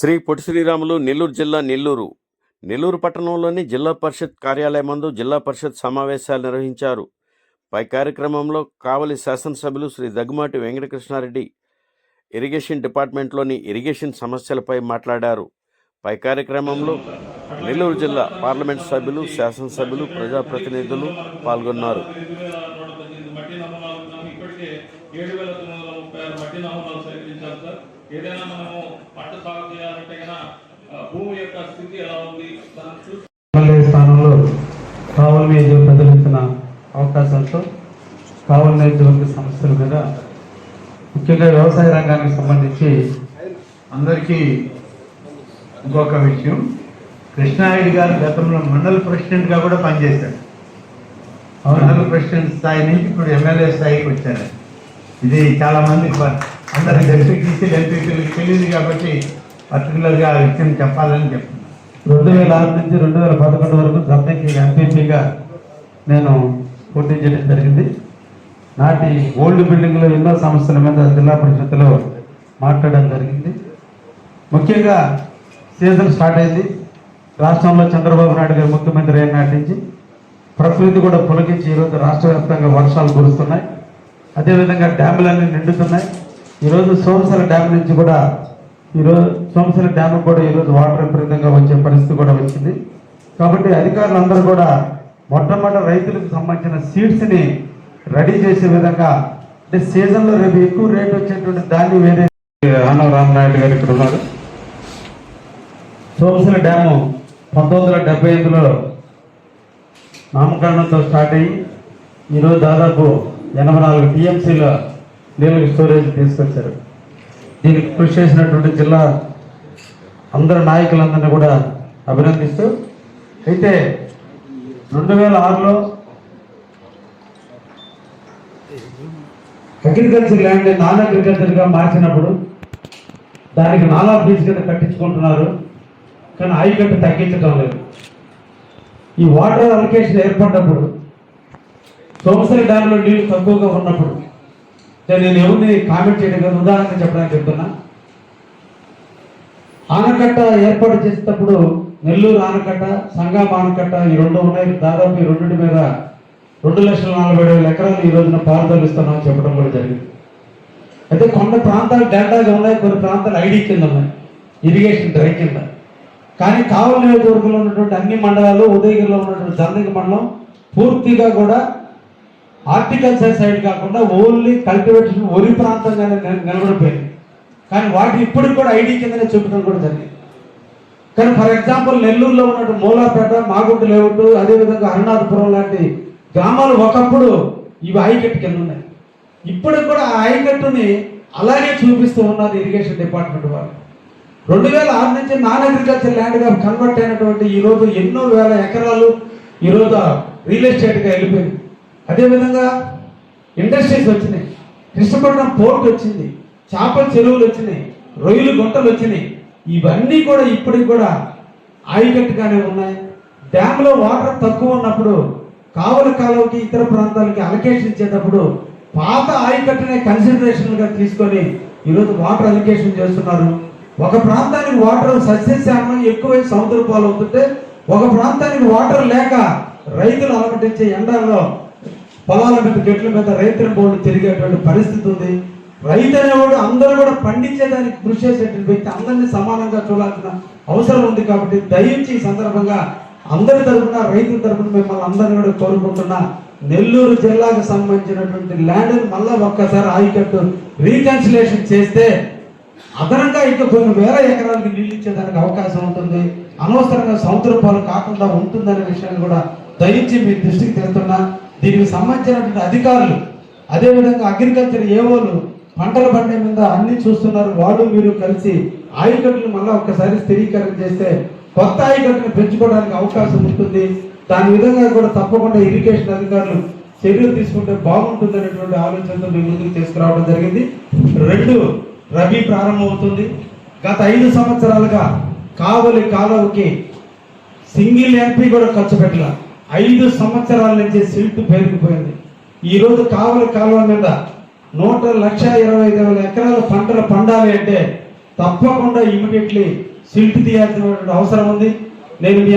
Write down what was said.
శ్రీ పొట్టి శ్రీరాములు నెల్లూరు జిల్లా నెల్లూరు. నెల్లూరు పట్టణంలోని జిల్లా పరిషత్ కార్యాలయమందు జిల్లా పరిషత్ సమావేశాలు నిర్వహించారు. పై కార్యక్రమంలో కావలి శాసనసభ్యులు శ్రీ దగ్గుమాటి వెంకటకృష్ణారెడ్డి ఇరిగేషన్ డిపార్ట్మెంట్లోని ఇరిగేషన్ సమస్యలపై మాట్లాడారు. పై కార్యక్రమంలో నెల్లూరు జిల్లా పార్లమెంట్ సభ్యులు శాసనసభ్యులు ప్రజాప్రతినిధులు పాల్గొన్నారు మట్టి నమూనాలు ఉన్నాము ఇప్పటికే ఏడు వేల తొమ్మిది వందల ముప్పై ఆరు మట్టి సేకరించారు సార్ ఏదైనా మనము పంట సాగు చేయాలంటే భూమి యొక్క స్థితి ఎలా ఉంది దాన్ని స్థానంలో కావలి నియోజక ప్రజలు ఇచ్చిన అవకాశాలతో కావలి నియోజకవర్గ సమస్యల మీద ముఖ్యంగా వ్యవసాయ రంగానికి సంబంధించి అందరికీ ఇంకొక విషయం. కృష్ణారెడ్డి గారు గతంలో మండల ప్రెసిడెంట్గా కూడా పనిచేశారు. మండల ప్రెసిడెంట్ స్థాయి నుంచి ఇప్పుడు ఎమ్మెల్యే స్థాయికి వచ్చారు. ఇది చాలా అందరికి ప- అందరి తెలియదు కాబట్టి పర్టికులర్గా ఆ విషయం చెప్పాలని చెప్తున్నాను. రెండు వేల ఆరు నుంచి రెండు వేల పదకొండు వరకు సబ్జెక్ట్ ఎంపీపీగా నేను పోటీ చేయడం జరిగింది. నాటి ఓల్డ్ బిల్డింగ్లో ఎన్నో సమస్యల మీద జిల్లా పరిషత్తులో మాట్లాడడం జరిగింది. ముఖ్యంగా సీజన్ స్టార్ట్ అయింది. రాష్ట్రంలో చంద్రబాబు నాయుడు గారు ముఖ్యమంత్రి అయిన నాటి నుంచి ప్రకృతి కూడా పులకించి ఈరోజు రాష్ట్ర వ్యాప్తంగా వర్షాలు కురుస్తున్నాయి. అదేవిధంగా డ్యాములన్నీ నిండుతున్నాయి. ఈరోజు సోమసర డ్యామ్ నుంచి కూడా ఈరోజు సోమసర డ్యామ్ కూడా ఈరోజు వాటర్ విపరీతంగా వచ్చే పరిస్థితి కూడా వచ్చింది. కాబట్టి అధికారులందరూ కూడా మొట్టమొదటి రైతులకు సంబంధించిన సీడ్స్ని రెడీ చేసే విధంగా అంటే సీజన్లో రేపు ఎక్కువ రేట్ వచ్చేటువంటి దాన్ని వేరే ఆనవ రామనాయుడు గారు ఇక్కడ ఉన్నారు. సోమసర డ్యాము పంతొమ్మిది వందల డెబ్బై ఐదులో నామకరణంతో స్టార్ట్ అయ్యి ఈరోజు దాదాపు ఎనభై నాలుగు టీఎంసీలో నీళ్ళకి స్టోరేజ్ తీసుకొచ్చారు. దీనికి కృషి చేసినటువంటి జిల్లా అందరు నాయకులందరినీ కూడా అభినందిస్తూ అయితే రెండు వేల ఆరులో అగ్రికల్చర్ ల్యాండ్ నాన్ అగ్రికల్చర్గా మార్చినప్పుడు దానికి నాలా బీచ్ కింద కట్టించుకుంటున్నారు కానీ ఆయుకట్టు తగ్గించడం లేదు. ఈ వాటర్ అలొకేషన్ ఏర్పడినప్పుడు సోమసరి డ్యాంలో నీళ్ళు తక్కువగా ఉన్నప్పుడు నేను ఎవరిని కామెంట్ చేయడం కాదు ఉదాహరణ చెప్పడానికి చెప్తున్నా. ఆనకట్ట ఏర్పాటు చేసేటప్పుడు నెల్లూరు ఆనకట్ట సంగామ ఆనకట్ట ఈ రెండు ఉన్నాయి. దాదాపు ఈ రెండింటి మీద రెండు లక్షల నలభై ఏడు వేల ఎకరాలు ఈ రోజున పారుదలుస్తున్నామని చెప్పడం కూడా జరిగింది. అయితే కొండ ప్రాంతాలు డేటాగా ఉన్నాయి కొన్ని ప్రాంతాలు ఐడి కింద ఉన్నాయి ఇరిగేషన్ డ్రై కింద. కానీ కావలి నియోజకవర్గంలో ఉన్నటువంటి అన్ని మండలాలు ఉదయగిరిలో ఉన్నటువంటి దండకి మండలం పూర్తిగా కూడా హార్టికల్చర్ సైడ్ కాకుండా ఓన్లీ కల్టివేషన్ వరి ప్రాంతంగానే నిలబడిపోయింది. కానీ వాటి ఇప్పటికి కూడా ఐడి కిందనే చూపడం కూడా జరిగింది. కానీ ఫర్ ఎగ్జాంపుల్ నెల్లూరులో ఉన్నట్టు మూలాపేట మాగుంట లేవుట్టు అదేవిధంగా హరినాథపురం లాంటి గ్రామాలు ఒకప్పుడు ఇవి ఐకట్టు కింద ఉన్నాయి. ఇప్పటికి కూడా ఆ ఐకట్టుని అలాగే చూపిస్తూ ఉన్నారు ఇరిగేషన్ డిపార్ట్మెంట్ వాళ్ళు. రెండు వేల ఆరు నుంచి నాన్ అగ్రికల్చర్ ల్యాండ్గా కన్వర్ట్ అయినటువంటి ఈ రోజు ఎన్నో వేల ఎకరాలు ఈరోజు రియల్ ఎస్టేట్గా వెళ్ళిపోయింది. అదేవిధంగా ఇండస్ట్రీస్ వచ్చినాయి. కృష్ణపట్నం పోర్ట్ వచ్చింది. చేపల చెరువులు వచ్చినాయి. రొయ్యలు గుంటలు వచ్చినాయి. ఇవన్నీ కూడా ఇప్పటికి కూడా ఆయకట్టుగానే ఉన్నాయి. డ్యామ్లో వాటర్ తక్కువ ఉన్నప్పుడు కావలి కాలువకి ఇతర ప్రాంతాలకి అలకేషన్ ఇచ్చేటప్పుడు పాత ఆయకట్టునే కన్సిడరేషన్గా తీసుకొని ఈరోజు వాటర్ అలికేషన్ చేస్తున్నారు. ఒక ప్రాంతానికి వాటర్ సస్యశ్యామం ఎక్కువై సముద్ర పాలు అవుతుంటే ఒక ప్రాంతానికి వాటర్ లేక రైతులు అలమటించే ఎండల్లో పొలాల మీద గట్ల మీద రైతుల బోర్డు తిరిగేటువంటి పరిస్థితి ఉంది. రైతు అనేవాడు అందరూ కూడా పండించేదానికి కృషి చేసేటువంటి వ్యక్తి అందరినీ సమానంగా చూడాల్సిన అవసరం ఉంది కాబట్టి దయించి ఈ సందర్భంగా అందరి తరపున రైతుల తరపున మిమ్మల్ని అందరినీ కూడా కోరుకుంటున్నా. నెల్లూరు జిల్లాకు సంబంధించినటువంటి ల్యాండ్ మళ్ళీ ఒక్కసారి ఆయకట్టు రీకన్సిలేషన్ చేస్తే అదనంగా ఇంకా కొన్ని వేల ఎకరాలకు నీళ్ళు ఇచ్చేదానికి అవకాశం ఉంటుంది. అనవసరంగా సముద్ర పాలు కాకుండా ఉంటుందనే విషయాన్ని కూడా దయించి మీ దృష్టికి తెస్తున్నా దీనికి సంబంధించినటువంటి అధికారులు అదేవిధంగా అగ్రికల్చర్ ఏవోలు పంటల పండే మీద అన్ని చూస్తున్నారు. వాళ్ళు మీరు కలిసి ఆయకట్టును మళ్ళీ ఒక్కసారి స్థిరీకరణ చేస్తే కొత్త ఆయుకట్లను పెంచుకోవడానికి అవకాశం ఉంటుంది. దాని విధంగా కూడా తప్పకుండా ఇరిగేషన్ అధికారులు చర్యలు తీసుకుంటే బాగుంటుంది అనేటువంటి ఆలోచనతో మీ ముందుకు తీసుకురావడం జరిగింది. రెండు రబీ ప్రారంభమవుతుంది గత ఐదు సంవత్సరాలుగా కావలి కాలువకి సింగిల్ ఎంపీ కూడా ఖర్చు పెట్టాల. ఐదు సంవత్సరాల నుంచి సిల్ట్ పేరుకుపోయింది. ఈరోజు రోజు కావలి కాలువ మీద నూట లక్ష ఇరవై ఐదు వేల ఎకరాల పంటలు పండాలి అంటే తప్పకుండా ఇమీడియట్లీ సిల్ట్ తీయాల్సిన అవసరం ఉంది. నేను మీ